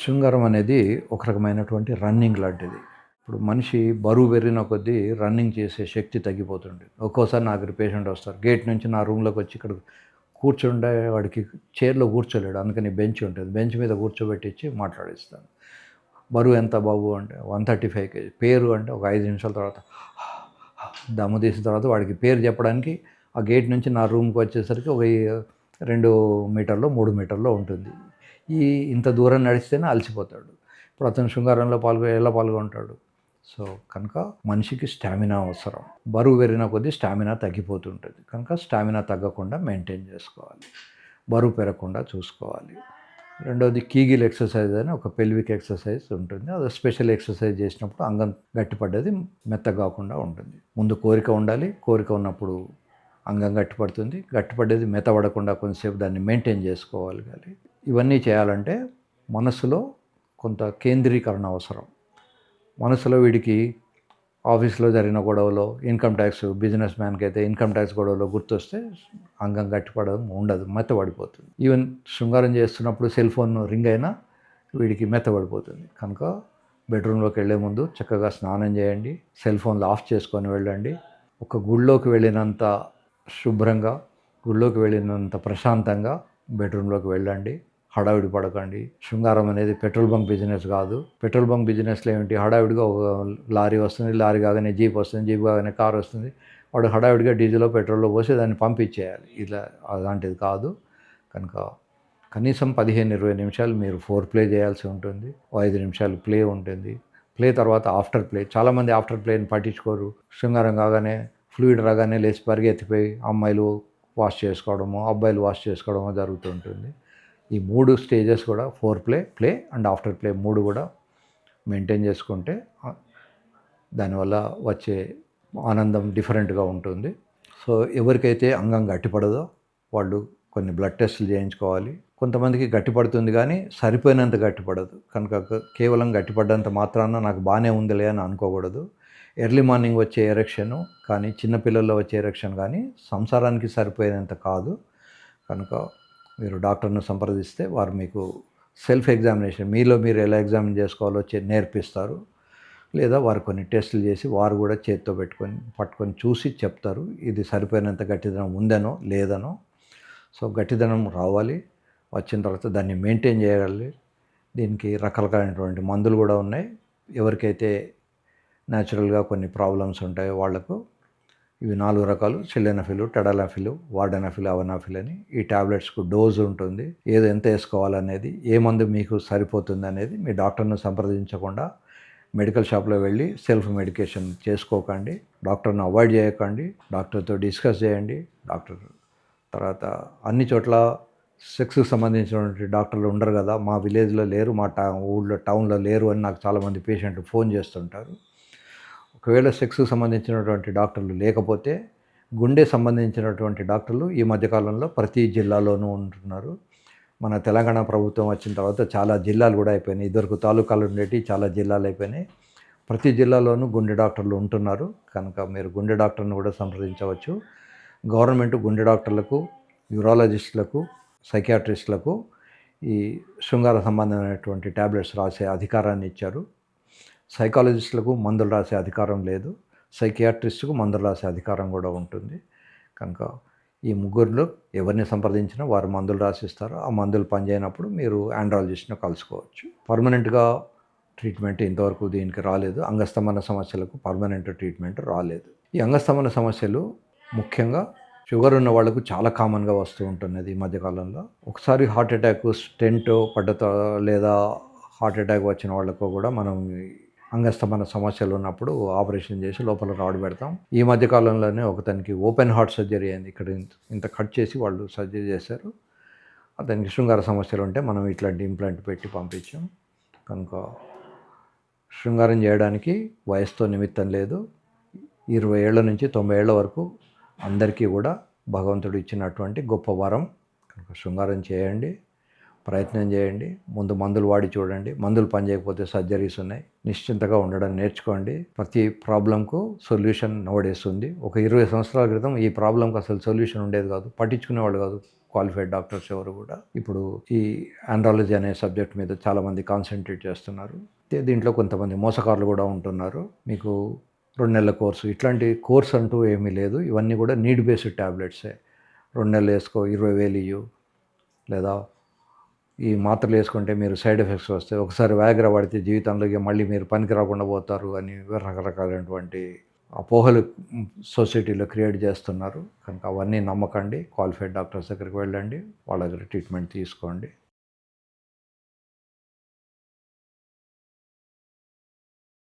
శృంగారం అనేది ఒక రకమైనటువంటి రన్నింగ్ లాంటిది. ఇప్పుడు మనిషి బరువు పెరిగిన కొద్దీ రన్నింగ్ చేసే శక్తి తగ్గిపోతుంది ఒక్కోసారి నాకు పేషెంట్ వస్తారు. గేట్ నుంచి నా రూమ్లోకి వచ్చి ఇక్కడ కూర్చుండే వాడికి చైర్లో కూర్చోలేడు. అందుకని బెంచ్ ఉంటుంది. బెంచ్ మీద కూర్చోబెట్టించి మాట్లాడిస్తాను. బరువు ఎంత బాబు అంటే వన్ థర్టీ ఫైవ్ కేజీ. పేరు అంటే ఒక ఐదు నిమిషాల తర్వాత దమ్ము తీసిన తర్వాత వాడికి పేరు చెప్పడానికి ఆ గేట్ నుంచి నా రూమ్కి వచ్చేసరికి ఒక రెండు మీటర్లో మూడు మీటర్లో ఉంటుంది. ఈ ఇంత దూరం నడిస్తేనే అలసిపోతాడు. ఇప్పుడు అతను శృంగారంలో పాల్గొ ఎలా పాల్గొంటాడు? సో కనుక మనిషికి స్టామినా అవసరం. బరువు పెరిగిన కొద్దీ స్టామినా తగ్గిపోతుంటుంది. కనుక స్టామినా తగ్గకుండా మెయింటైన్ చేసుకోవాలి. బరువు పెరగకుండా చూసుకోవాలి. రెండవది కీగిల్ ఎక్సర్సైజ్ అని ఒక పెల్విక్ ఎక్సర్సైజ్ ఉంటుంది. అది స్పెషల్ ఎక్సర్సైజ్ చేసినప్పుడు అంగం గట్టిపడ్డది మెత్త కాకుండా ఉంటుంది. ముందు కోరిక ఉండాలి. కోరిక ఉన్నప్పుడు అంగం గట్టిపడుతుంది. గట్టిపడ్డది మెత్తబడకుండా కొంతసేపు దాన్ని మెయింటైన్ చేసుకోవాలి కానీ ఇవన్నీ చేయాలంటే మనసులో కొంత కేంద్రీకరణ అవసరం. మనసులో వీడికి ఆఫీస్లో జరిగిన గొడవలో ఇన్కమ్ ట్యాక్స్ బిజినెస్ మ్యాన్కి అయితే ఇన్కమ్ ట్యాక్స్ గొడవలో గుర్తొస్తే అంగం గట్టిపడడం ఉండదు మెత్తబడిపోతుంది ఈవెన్ శృంగారం చేస్తున్నప్పుడు సెల్ ఫోన్ రింగ్ అయినా వీడికి మెత్తబడిపోతుంది కనుక బెడ్రూమ్లోకి వెళ్ళే ముందు చక్కగా స్నానం చేయండి సెల్ ఫోన్లు ఆఫ్ చేసుకొని వెళ్ళండి. ఒక గుళ్ళోకి వెళ్ళినంత శుభ్రంగా గుళ్ళోకి వెళ్ళినంత ప్రశాంతంగా బెడ్రూమ్లోకి వెళ్ళండి. హడావిడి పడకండి. శృంగారం అనేది పెట్రోల్ బంక్ బిజినెస్ కాదు. పెట్రోల్ బంక్ బిజినెస్లో ఏమిటి? హడావిడిగా ఒక లారీ వస్తుంది లారీ కాగానే జీప్ వస్తుంది జీప్ కాగానే కార్ వస్తుంది. వాడు హడావిడిగా డీజిల్లో పెట్రోల్లో పోసి దాన్ని పంపించేయాలి. ఇలా అలాంటిది కాదు. కనుక కనీసం పదిహేను ఇరవై నిమిషాలు మీరు ఫోర్ ప్లే చేయాల్సి ఉంటుంది. ఐదు నిమిషాలు ప్లే ఉంటుంది. ప్లే తర్వాత ఆఫ్టర్ ప్లే. చాలామంది ఆఫ్టర్ ప్లేని పట్టించుకోరు. శృంగారం కాగానే ఫ్లూయిడ్ రాగానే లేచి పరిగెత్తిపోయి అమ్మాయిలు వాష్ చేసుకోవడము అబ్బాయిలు వాష్ చేసుకోవడము జరుగుతుంటుంది ఈ మూడు స్టేజెస్ కూడా fore play play and after play మూడు కూడా మెయింటైన్ చేసుకుంటే దానివల్ల వచ్చే ఆనందం డిఫరెంట్గా ఉంటుంది. సో ఎవరికైతే అంగం గట్టిపడదో వాళ్ళు కొన్ని బ్లడ్ టెస్టులు చేయించుకోవాలి. కొంతమందికి గట్టిపడుతుంది కానీ సరిపోయినంత గట్టిపడదు. కనుక కేవలం గట్టిపడ్డంత మాత్రాన నాకు బాగానే ఉందిలే అని అనుకోకూడదు. ఎర్లీ మార్నింగ్ వచ్చే ఎరక్షను కానీ చిన్నపిల్లల్లో వచ్చే ఎరక్షన్ కానీ సంసారానికి సరిపోయినంత కాదు. కనుక మీరు డాక్టర్ను సంప్రదిస్తే వారు మీకు సెల్ఫ్ ఎగ్జామినేషన్ మీలో మీరు ఎలా ఎగ్జామిన్ చేసుకోవాలో నేర్పిస్తారు. లేదా వారు కొన్ని టెస్టులు చేసి వారు కూడా చేతితో పెట్టుకొని పట్టుకొని చూసి చెప్తారు. ఇది సరిపోయినంత గట్టిదనం ఉందనో లేదనో. సో గట్టిదనం రావాలి. వచ్చిన తర్వాత దాన్ని మెయింటైన్ చేయగలి దీనికి రకరకాలైనటువంటి మందులు కూడా ఉన్నాయి. ఎవరికైతే న్యాచురల్గా కొన్ని ప్రాబ్లమ్స్ ఉంటాయో వాళ్ళకు ఇవి నాలుగు రకాలు సిల్లెనఫిల్ టెడలాఫిల్ వార్డెనఫిల్ అవనాఫిల్ అని ఈ టాబ్లెట్స్కు డోజ్ ఉంటుంది. ఏది ఎంత వేసుకోవాలనేది ఏ మందు మీకు సరిపోతుంది అనేది మీ డాక్టర్ను సంప్రదించకుండా మెడికల్ షాప్లో వెళ్ళి సెల్ఫ్ మెడికేషన్ చేసుకోకండి. డాక్టర్ను అవాయిడ్ చేయకండి. డాక్టర్తో డిస్కస్ చేయండి. డాక్టర్ తర్వాత అన్ని చోట్ల సెక్స్కి సంబంధించినటువంటి డాక్టర్లు ఉండరు కదా మా విలేజ్లో లేరు మా టా ఊళ్ళో టౌన్లో లేరు అని నాకు చాలామంది పేషెంట్లు ఫోన్ చేస్తుంటారు. ఒకవేళ సెక్స్కి సంబంధించినటువంటి డాక్టర్లు లేకపోతే గుండె సంబంధించినటువంటి డాక్టర్లు ఈ మధ్యకాలంలో ప్రతి జిల్లాలోనూ ఉంటున్నారు. మన తెలంగాణ ప్రభుత్వం వచ్చిన తర్వాత చాలా జిల్లాలు కూడా అయిపోయినాయి. ఇద్దరు తాలూకాలు ఉండేవి చాలా జిల్లాలు అయిపోయినాయి. ప్రతి జిల్లాలోనూ గుండె డాక్టర్లు ఉంటున్నారు. కనుక మీరు గుండె డాక్టర్ని కూడా సంప్రదించవచ్చు. గవర్నమెంట్ గుండె డాక్టర్లకు యూరాలజిస్టులకు సైకియాట్రిస్టులకు ఈ శృంగార సంబంధమైనటువంటి ట్యాబ్లెట్స్ రాసే అధికారాన్ని ఇచ్చారు. సైకాలజిస్టులకు మందులు రాసే అధికారం లేదు. సైకియాట్రిస్టుకు మందులు రాసే అధికారం కూడా ఉంటుంది. కనుక ఈ ముగ్గురులో ఎవరిని సంప్రదించినా వారు మందులు రాసిస్తారు ఆ మందులు పనిచేయనప్పుడు మీరు ఆండ్రాలజిస్ట్ను కలుసుకోవచ్చు. పర్మనెంట్గా ట్రీట్మెంట్ ఇంతవరకు దీనికి రాలేదు. అంగస్తంభన సమస్యలకు పర్మనెంట్ ట్రీట్మెంట్ రాలేదు. ఈ అంగస్తంభన సమస్యలు ముఖ్యంగా షుగర్ ఉన్న వాళ్ళకు చాలా కామన్గా వస్తూ ఉంటున్నది ఈ మధ్యకాలంలో. ఒకసారి హార్ట్ అటాక్ స్టెంట్ పడ్డ లేదా హార్ట్ అటాక్ వచ్చిన వాళ్ళకు కూడా మనం అంగస్తమైన సమస్యలు ఉన్నప్పుడు ఆపరేషన్ చేసి లోపల రాడ్ పెడతాం. ఈ మధ్య కాలంలోనే ఒకతనికి ఓపెన్ హార్ట్ సర్జరీ అయింది. ఇక్కడ ఇంత ఇంత కట్ చేసి వాళ్ళు సర్జరీ చేశారు. అతనికి శృంగార సమస్యలు ఉంటే మనం ఇట్లాంటి ఇంప్లాంట్ పెట్టి పంపించాం. కనుక శృంగారం చేయడానికి వయసుతో నిమిత్తం లేదు. ఇరవై ఏళ్ళ నుంచి తొంభై ఏళ్ళ వరకు అందరికీ కూడా భగవంతుడు ఇచ్చినటువంటి గొప్ప వరం. కనుక శృంగారం చేయండి. ప్రయత్నం చేయండి. ముందు మందులు వాడి చూడండి. మందులు పనిచేయకపోతే సర్జరీస్ ఉన్నాయి. నిశ్చింతగా ఉండడం నేర్చుకోండి. ప్రతి ప్రాబ్లంకు సొల్యూషన్ నవడేస్తుంది ఒక ఇరవై సంవత్సరాల క్రితం ఈ ప్రాబ్లంకి అసలు సొల్యూషన్ ఉండేది కాదు. పట్టించుకునేవాళ్ళు కాదు. క్వాలిఫైడ్ డాక్టర్స్ ఎవరు కూడా. ఇప్పుడు ఈ ఆండ్రాలజీ అనే సబ్జెక్ట్ మీద చాలామంది కాన్సన్ట్రేట్ చేస్తున్నారు. దీంట్లో కొంతమంది మోసకారులు కూడా ఉంటున్నారు. మీకు రెండు నెలల కోర్సు. ఇట్లాంటి కోర్స్ అంటూ ఏమీ లేదు. ఇవన్నీ కూడా నీడ్ బేస్డ్ ట్యాబ్లెట్సే రెండు నెలలు వేసుకో ఇరవై వేలు ఇయ్యు. లేదా ఈ మాత్రలు వేసుకుంటే మీరు సైడ్ ఎఫెక్ట్స్ వస్తాయి ఒకసారి వ్యాగ్ర పడితే జీవితంలోకి మళ్ళీ మీరు పనికి రాకుండా పోతారు అని రకరకాలైనటువంటి అపోహలు సొసైటీలో క్రియేట్ చేస్తున్నారు. కనుక అవన్నీ నమ్మకండి. క్వాలిఫైడ్ డాక్టర్స్ దగ్గరికి వెళ్ళండి. వాళ్ళ దగ్గర ట్రీట్మెంట్ తీసుకోండి.